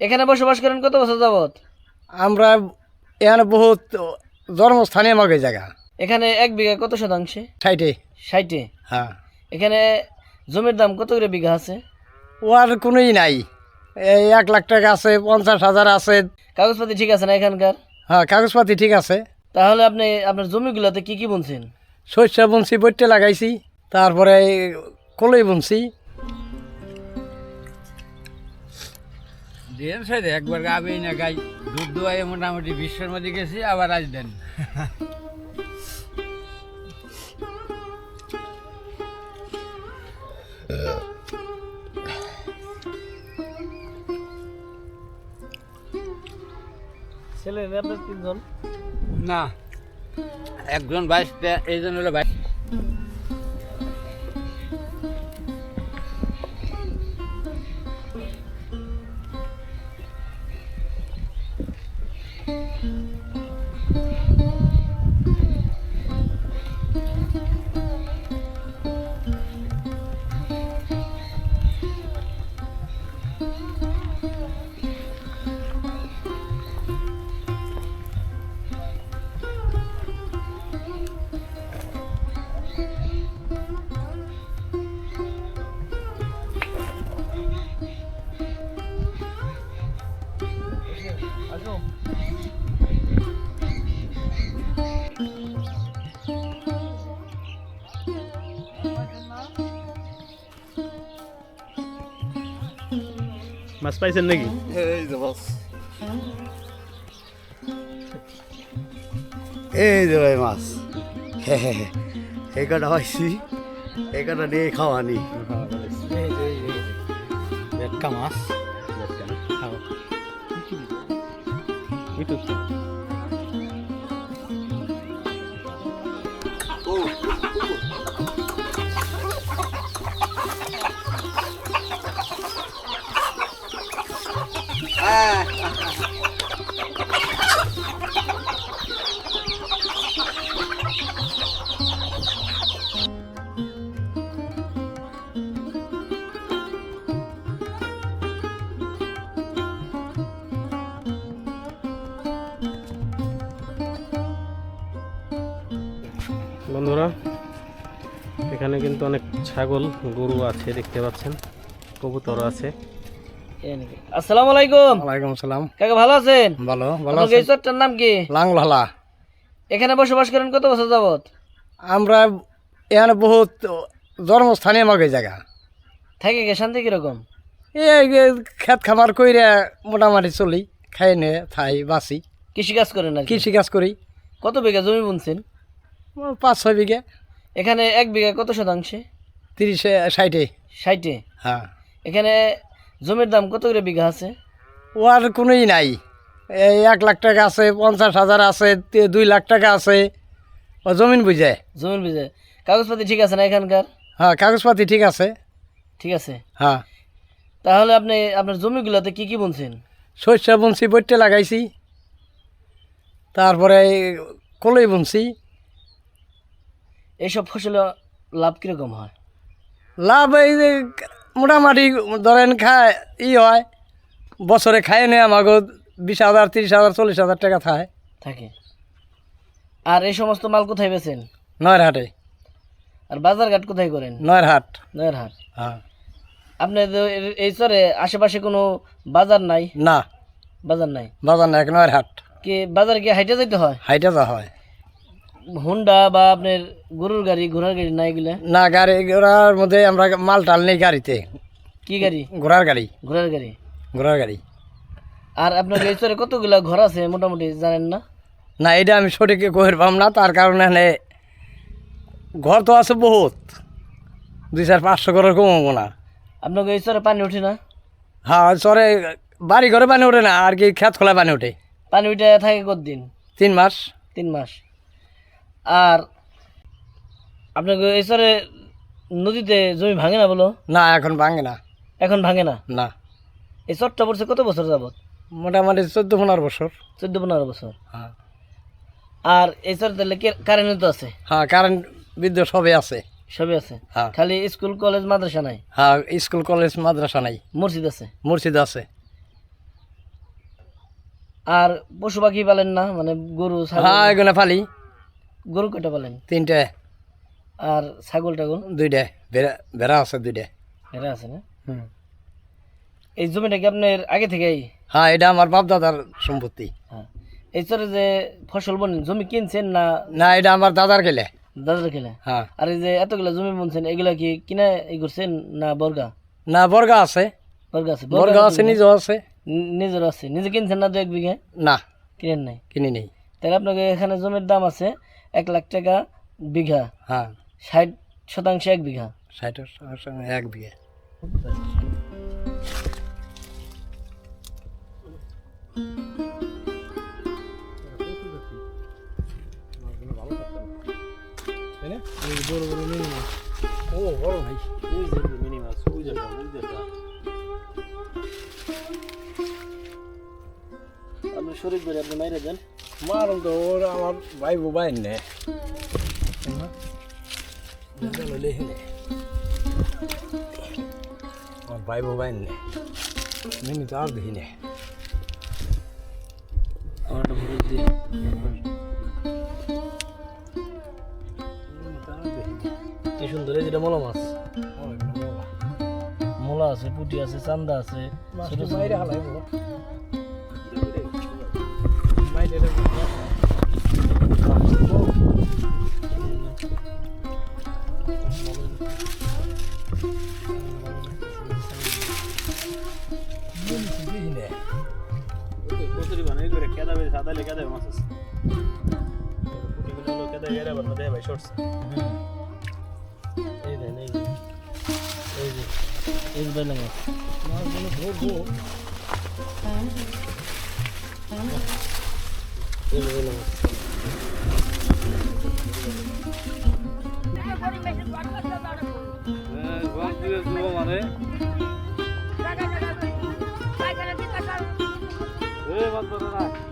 এখানে বসবাস করেন কত বছর যাবত আমরা এখানে বহুত জন্মস্থানে আমাকে জায়গা। এখানে এক বিঘা কত শতাংশে? সাইডে ষাটে? হ্যাঁ। এখানে জমির দাম কত করে বিঘা আছে? ও আর কোনোই নাই। এই এক লাখ টাকা আছে পঞ্চাশ হাজার আছে। কাগজপাতি ঠিক আছে না এখানকার? হ্যাঁ কাগজপাতি ঠিক আছে। তাহলে আপনি আপনার জমিগুলোতে কি কি বুনছেন? শস্য বুনছি বইটে লাগাইছি তারপরে কলই বুনছি। দেন সাইড একবার গাবি না গাই। দুধ দোয়াই মোটামুটি বিশ্বের মধ্যে গেছি আবার আজ দেন ছেলে আপনার তিনজন? না একজন বাইশ এই জন্য হলো বাইশ। মাছ পাইছেন নাকি? এই যে এই যে ভাই মাছ। পাইছি এই কটা নিয়ে খাওয়ানি একটা মাছ ইউটিউব বন্ধুরা এখানে কিন্তু অনেক ছাগল গরু আছে দেখতে পাচ্ছেন। কবুতর আছে। এই আসসালামু আলাইকুম। ওয়ালাইকুম সালাম কাকা ভালো আছেন? ভালো ভালো আছেন নাম কি? লাংলালা। এখানে বসবাস করেন কত বছর যাবত আমরা এখানে বহুত জন্মস্থানে আমাকে জায়গা। থাকে কে শান্তি কীরকম? এই খেত খামার কইরে মোটামুটি চলি খাই নে খাই বাঁচি। কৃষি কাজ করেন আর কি? করি। কত বিঘা জমি বুনছেন? পাঁচ ছয় বিঘে। এখানে এক বিঘা কত শতাংশে? তিরিশে ষাটে। ষাটে? হ্যাঁ। এখানে জমির দাম কত করে বিঘা আছে? ও আর কোনোই নাই। এই এক লাখ টাকা আছে পঞ্চাশ হাজার আছে দুই লাখ টাকা আছে। ও জমিন বুঝে। জমির বুঝে। কাগজপাতি ঠিক আছে না এখানকার? হ্যাঁ কাগজপাতি ঠিক আছে। ঠিক আছে। হ্যাঁ। তাহলে আপনি আপনার জমিগুলোতে কি কি বুনছেন? শস্য বুনছি বইটে লাগাইছি। তারপরে কলই বুনছি। এইসব ফসলে লাভ কীরকম হয়? লাভ এই যে মোটামুটি ধরেন খায় ই হয় বছরে খায় নে আমাকে বিশ হাজার তিরিশ হাজার চল্লিশ হাজার টাকা খায় থাকে। আর এই সমস্ত মাল কোথায় বেচেন? নয়ের হাটে আর বাজার ঘাট কোথায় করেন? নয়ের হাট নয়ের হাট হ্যাঁ। আপনার তো এই চরে আশেপাশে কোনো বাজার নাই? না। বাজার নাই? বাজার নাই এক নয়ের হাট কি বাজার কি হাইটে যেতে হয়? হাইটে যা হয়। হুন্ডা বা আপনার গরুর গাড়ি ঘোড়ার গাড়ি নাই এগুলা না গাড়ি ঘোড়ার মধ্যে আমরা মাল টাল নেই গাড়িতে। কি গাড়ি? ঘোড়ার গাড়ি। ঘোড়ার গাড়ি। ঘোড়ার গাড়ি। আর আপনার এই চরে কতগুলা ঘর আছে মোটামুটি জানেন না? না এটা আমি সঠিক কহির পাম না তার কারণে এখানে ঘর তো আছে বহুত। দুই চার পাঁচশো ঘরের কমবো না। আপনাকে এই চরে পানি ওঠে না? হ্যাঁ চরে বাড়ি ঘরে পানি ওঠে না আর কি খেত খোলায় পানি ওঠে। পানি উঠে থাকে কতদিন? তিন মাস। তিন মাস। আর আপনাকে এই চরে নদীতে জমি ভাঙে না বলো? না এখন ভাঙে না। এখন ভাঙে না? না। এই চরটা পড়ছে কত বছর যাবত মোটামুটি চোদ্দ পনেরো বছর। চোদ্দ পনেরো বছর। হ্যাঁ। আর এই চর তাহলে কারেন্ট তো আছে? হ্যাঁ কারেন্ট বিদ্যুৎ সবই আছে। সবই আছে? হ্যাঁ। খালি স্কুল কলেজ মাদ্রাসা নাই? হ্যাঁ স্কুল কলেজ মাদ্রাসা নাই। মসজিদ আছে? মসজিদ আছে। আর পশু পাখি পালেন না? মানে গরু হ্যাঁ এগুলো ফালি গরু কয়টা পালেন? তিনটে। আর ছাগল টাগল? দুইটা। বেড়া আছে দুইটা। এরা আছে না? হুম। এই জমিটা কি আপনার আগে থেকেই? হ্যাঁ এটা আমার বাপ দাদার সম্পত্তি। হ্যাঁ। এই চরে যে ফসল বলেন জমি কিনছেন না না এটা আমার দাদার গেলে। দাদার খেলে হ্যাঁ। আর এই যে এতগুলা জমি বলছেন এগুলা কি কিনে ই করছেন না বর্গা? না বর্গা আছে। বর্গা আছে। বর্গা আছে নিজেও আছে। নিজের আছে। নিজে কিনছেন না দু এক বিঘে? না। কিনেন নাই? কিনি নেই। তাহলে আপনাকে এখানে জমির দাম আছে এক লাখ টাকা বিঘা। হ্যাঁ। ষাট শতাংশ এক বিঘা। ষাটের সঙ্গে এক বিঘে। ও বড় ভাই আপনি শরীর করে আপনি মাইরে দেন। মারুন তো ওর আমার ভাই বোবাই নে। আমার ভাই বোবাই নে। মিনি তো আর দেখি নে। কি সুন্দর এই যেটা মোলা মাছ। মোলা। আছে পুটি আছে চান্দা আছে কচুরি বানাই করে কেদা বেরে সাদা লে কেদা মাছ আছে কুটি গুলো হলো কেদা গেরে বানা দেয় ভাই শর্টস এই দেন এই যে এই যে এই যে বেলা মাছ এই যে বেলা মাছ এ